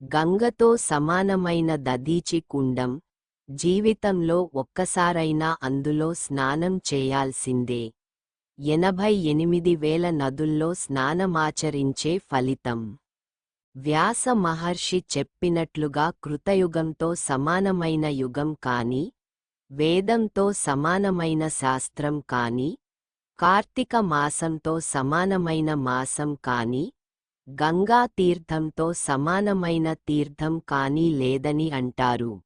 గంగతో సమానమైన దదీచి కుండం జీవితంలో ఒక్కసారైనా అందులో స్నానం చేయాల్సిందే. ఎనభై ఎనిమిది వేల నదుల్లో స్నానమాచరించే ఫలితం. వ్యాస మహర్షి చెప్పినట్లుగా కృతయుగంతో సమానమైన యుగం కాని వేదంతో సమానమైన శాస్త్రం కాని కార్తీక మాసంతో సమానమైన మాసం కాని గంగా తీర్థంతో సమానమైన తీర్థం కానీ లేదని అంటారు.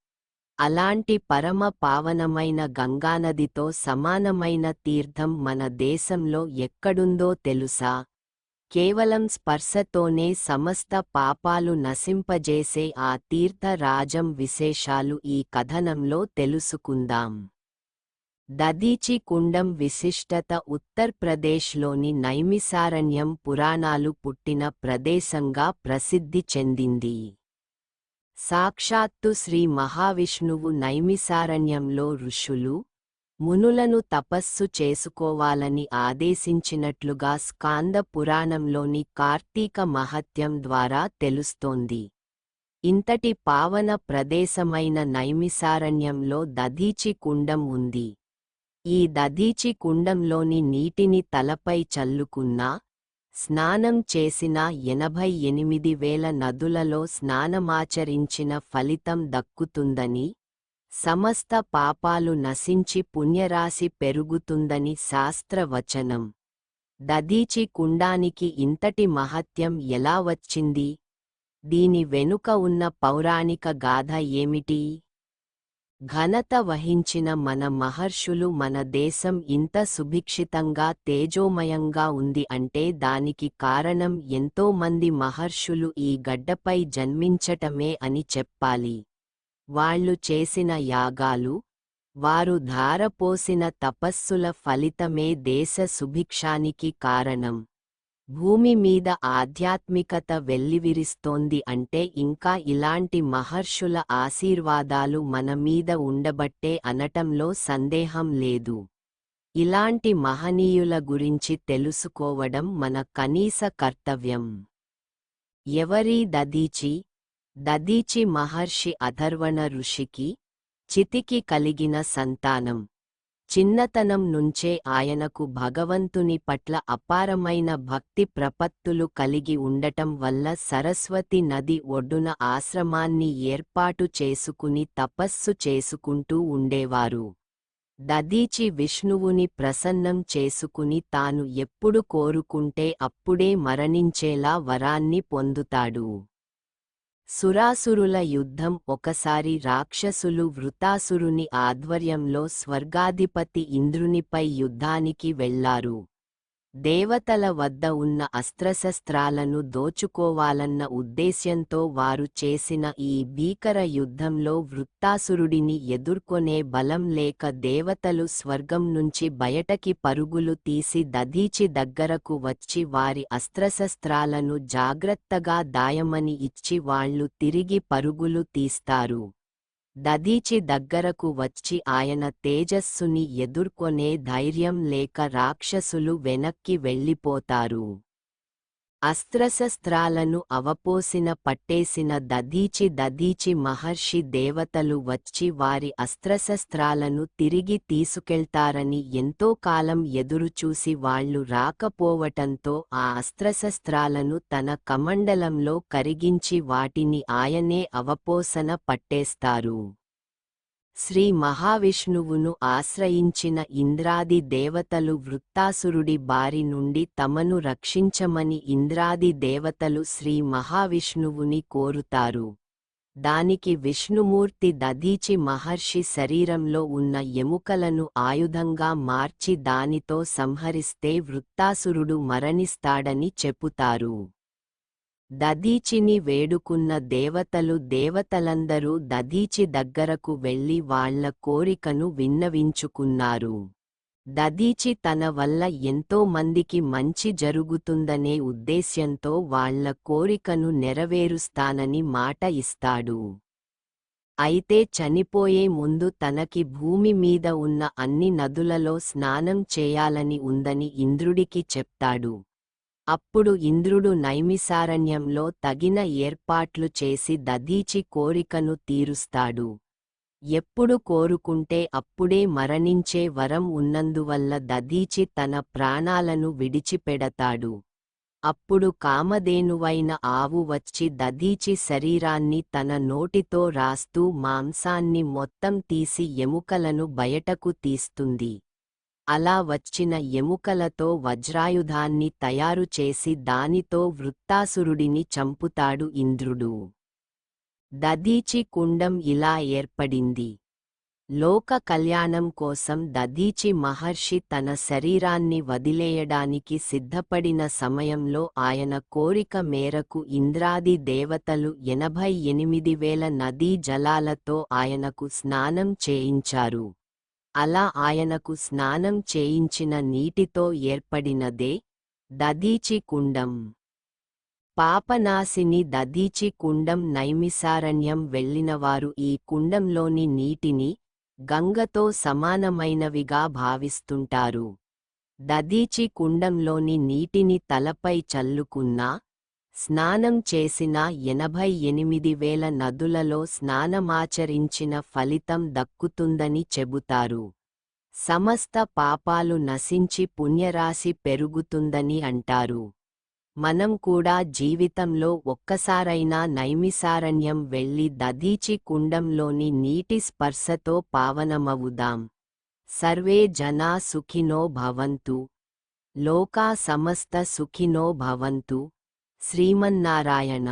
అలాంటి పరమ పావనమైన గంగానదితో సమానమైన తీర్థం మన దేశంలో ఎక్కడుందో తెలుసా? కేవలం స్పర్శతోనే సమస్త పాపాలు నశింపజేసే ఆ తీర్థరాజం విశేషాలు ఈ కథనంలో తెలుసుకుందాం. దదీచి కుండం విశిష్టత ఉత్తర్ప్రదేశ్లోని నైమిసారణ్యం పురాణాలు పుట్టిన ప్రదేశంగా ప్రసిద్ధి చెందింది. సాక్షాత్తు శ్రీ మహావిష్ణువు నైమిసారణ్యంలో ఋషులు మునులను తపస్సు చేసుకోవాలని ఆదేశించినట్లుగా స్కాంద పురాణంలోని కార్తీక మహత్యం ద్వారా తెలుస్తోంది. ఇంతటి పావన ప్రదేశమైన నైమిసారణ్యంలో దధీచి కుండం ఉంది. ఈ దధీచి కుండంలోని నీటిని తలపై చల్లుకున్నా స్నానం చేసిన ఎనభై ఎనిమిది వేల నదులలో స్నానమాచరించిన ఫలితం దక్కుతుందని సమస్త పాపాలు నశించి పుణ్యరాశి పెరుగుతుందని శాస్త్రవచనం. దధీచి కుండానికి ఇంతటి మహత్యం ఎలా వచ్చింది? దీని వెనుక ఉన్న పౌరాణిక గాథ ఏమిటి? ఘనత వహించిన మన మహర్షులు మన దేశం ఇంత సుభిక్షితంగా తేజోమయంగా ఉంది అంటే దానికి కారణం ఎంతో మంది మహర్షులు ఈ గడ్డపై జన్మించటమే అని చెప్పాలి. వాళ్ళు చేసిన యాగాలు వారు ధారపోసిన తపస్సుల ఫలితమే దేశ సుభిక్షానికి కారణం. భూమి మీద ఆధ్యాత్మికత వెల్లివిరిస్తోంది అంటే ఇంకా ఇలాంటి మహర్షుల ఆశీర్వాదాలు మన మీద ఉండబట్టే అనటంలో సందేహం లేదు. ఇలాంటి మహనీయుల గురించి తెలుసుకోవడం మన కనీస కర్తవ్యం. ఎవరీ దదీచి? దదీచి మహర్షి అధర్వణ ఋషికి చితికి కలిగిన సంతానం. చిన్నతనం నుంచే ఆయనకు భగవంతుని పట్ల అపారమైన భక్తి ప్రపత్తులు కలిగి ఉండటం వల్ల సరస్వతి నది ఒడ్డున ఆశ్రమాన్ని ఏర్పాటు చేసుకుని తపస్సు చేసుకుంటూ ఉండేవారు. దదీచి విష్ణువుని ప్రసన్నం చేసుకుని తాను ఎప్పుడు కోరుకుంటే అప్పుడే మరణించేలా వరాన్ని పొందుతాడు. సురాసురుల యుద్ధం ఒకసారి రాక్షసులు వృతాసురుని ఆధ్వర్యంలో స్వర్గాధిపతి ఇంద్రునిపై యుద్ధానికి వెళ్ళారు. దేవతల వద్ద ఉన్న అస్త్రశస్త్రాలను దోచుకోవాలన్న ఉద్దేశ్యంతో వారు చేసిన ఈ భీకర యుద్ధంలో వృత్తాసురుడిని ఎదుర్కొనే బలం లేక దేవతలు స్వర్గం నుంచి బయటకి పరుగులు తీసి దధీచి దగ్గరకు వచ్చి వారి అస్త్రశస్త్రాలను జాగ్రత్తగా దాయమని ఇచ్చి వాళ్ళు తిరిగి పరుగులు తీస్తారు. దదీచి దగ్గరకు వచ్చి ఆయన తేజస్సుని ఎదుర్కొనే ధైర్యం లేక రాక్షసులు వెనక్కి వెళ్ళిపోతారు. అస్త్రశస్త్రాలను అవపోసిన పట్టేసిన దదీచి దదీచి మహర్షి దేవతలు వచ్చి వారి అస్త్రశస్త్రాలను తిరిగి తీసుకెళ్తారని ఎంతో కాలం ఎదురుచూసి వాళ్ళు రాకపోవటంతో ఆ అస్త్రశస్త్రాలను తన కమండలంలో కరిగించి వాటిని ఆయనే అవపోసన పట్టేస్తారు. శ్రీ మహావిష్ణువును ఆశ్రయించిన ఇంద్రాది దేవతలు వృత్తాసురుడి బారి నుండి తమను రక్షించమని ఇంద్రాది దేవతలు శ్రీ మహావిష్ణువుని కోరుతారు. దానికి విష్ణుమూర్తి దధీచి మహర్షి శరీరంలో ఉన్న ఎముకలను ఆయుధంగా మార్చి దానితో సంహరిస్తే వృత్తాసురుడు మరణిస్తాడని చెపుతారు. దదీచిని వేడుకున్న దేవతలు దేవతలందరూ దదీచి దగ్గరకు వెళ్ళి వాళ్ళ కోరికను విన్నవించుకున్నారు. దదీచి తన వల్ల ఎంతో మందికి మంచి జరుగుతుందనే ఉద్దేశ్యంతో వాళ్ళ కోరికను నెరవేరుస్తానని మాట ఇస్తాడు. అయితే చనిపోయే ముందు తనకి భూమి మీద ఉన్న అన్ని నదులలో స్నానం చేయాలని ఉందని ఇంద్రుడికి చెప్తాడు. అప్పుడు ఇంద్రుడు నైమిసారణ్యంలో తగిన ఏర్పాట్లు చేసి దధీచి కోరికను తీరుస్తాడు. ఎప్పుడు కోరుకుంటే అప్పుడే మరణించే వరం ఉన్నందువల్ల దధీచి తన ప్రాణాలను విడిచిపెడతాడు. అప్పుడు కామధేనువైన ఆవు వచ్చి దధీచి శరీరాన్ని తన నోటితో రాస్తూ మాంసాన్ని మొత్తం తీసి ఎముకలను బయటకు తీస్తుంది. అలా వచ్చిన ఎముకలతో వజ్రాయుధాన్ని తయారు చేసి దానితో వృత్తాసురుడిని చంపుతాడు ఇంద్రుడు. దధీచి కుండం ఇలా ఏర్పడింది. లోక కళ్యాణం కోసం దధీచి మహర్షి తన శరీరాన్ని వదిలేయడానికి సిద్ధపడిన సమయంలో ఆయన కోరిక మేరకు ఇంద్రాది దేవతలు ఎనభై ఎనిమిది వేల నదీ జలాలతో ఆయనకు స్నానం చేయించారు. అలా ఆయనకు స్నానం చేయించిన నీటితో ఏర్పడినదే దదీచి కుండం. పాపనాశిని దదీచి కుండం నైమిసారణ్యం వెళ్ళినవారు ఈ కుండంలోని నీటిని గంగతో సమానమైనవిగా భావిస్తుంటారు. దదీచి కుండంలోని నీటిని తలపై చల్లుకున్నా స్నానం చేసిన ఎనభై ఎనిమిది వేల నదులలో స్నానమాచరించిన ఫలితం దక్కుతుందని చెబుతారు. సమస్త పాపాలు నశించి పుణ్యరాశి పెరుగుతుందని అంటారు. మనం కూడా జీవితంలో ఒక్కసారైనా నైమిసారణ్యం వెళ్ళి దధీచి కుండంలోని నీటి స్పర్శతో పావనమవుదాం. సర్వే జనా సుఖినో భవంతు. లోకా సమస్త సుఖినో భవంతు. శ్రీమన్నారాయణ.